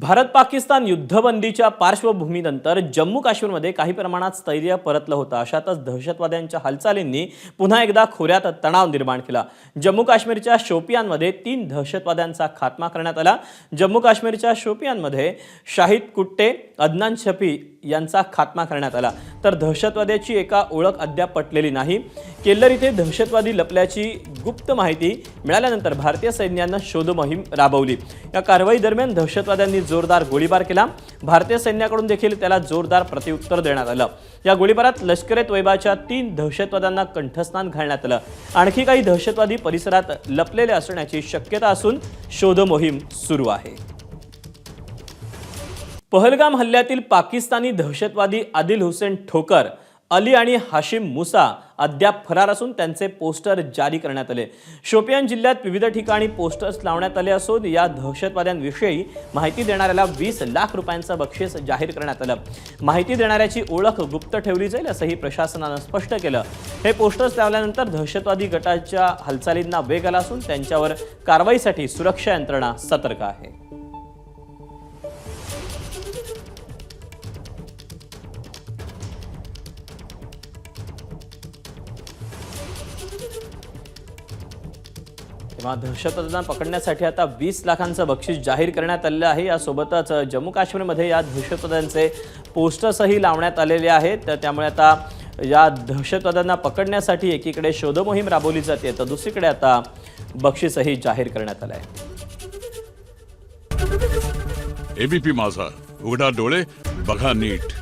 भारत पाकिस्तान युद्धबंदीच्या पार्श्वभूमीनंतर जम्मू काश्मीरमध्ये काही प्रमाणात स्थैर्य परतलं होतं. अशातच दहशतवाद्यांच्या हालचालींनी पुन्हा एकदा खोऱ्यात तणाव निर्माण केला. जम्मू काश्मीरच्या शोपियानमध्ये तीन दहशतवाद्यांचा खात्मा करण्यात आला. जम्मू काश्मीरच्या शोपियानमध्ये शाहिद कुट्टे अदनान शफी यांचा खात्मा करण्यात आला. तर दहशतवाद्याची एका ओळख अद्याप पटलेली नाही. केल्लर इथे दहशतवादी लपल्याची गुप्त माहिती मिळाल्यानंतर भारतीय सैन्यानं शोधमोहीम राबवली. या कारवाई दरम्यान दहशतवाद्यांनी जोरदार गोळीबार केला. भारतीय सैन्याकडून देखील त्याला जोरदार प्रत्युत्तर देण्यात आलं. या गोळीबारात लष्कर ए तोयबाच्या तीन दहशतवाद्यांना कंठस्नान घालण्यात आलं. आणखी काही दहशतवादी परिसरात लपलेले असण्याची शक्यता असून शोधमोहीम सुरू आहे. पहलगाम हल्ल्यातील पाकिस्तानी दहशतवादी आदिल हुसेन ठोकर अली आणि हाशिम मुसा अद्याप फरार असून त्यांचे पोस्टर जारी करण्यात आले. शोपियान जिल्ह्यात विविध ठिकाणी पोस्टर्स लावण्यात आले असून या दहशतवाद्यांविषयी माहिती देणाऱ्याला वीस लाख रुपयांचं बक्षीस जाहीर करण्यात आलं. माहिती देणाऱ्याची ओळख गुप्त ठेवली जाईल असंही प्रशासनानं स्पष्ट केलं. हे पोस्टर्स लावल्यानंतर दहशतवादी गटाच्या हालचालींना वेग आला असून त्यांच्यावर कारवाईसाठी सुरक्षा यंत्रणा सतर्क आहे. तेव्हा दहशतवाद्यांना पकडण्यासाठी आता वीस लाखांचं बक्षीस जाहीर करण्यात आलेलं आहे. यासोबतच जम्मू काश्मीरमध्ये या दहशतवाद्यांचे पोस्टर्सही लावण्यात आलेले आहेत. तर त्यामुळे आता या दहशतवाद्यांना पकडण्यासाठी एकीकडे शोधमोहीम राबवली जाते. तर दुसरीकडे आता बक्षीसही जाहीर करण्यात आलं आहे. एबीपी माझा. उघडा डोळे बघा नीट.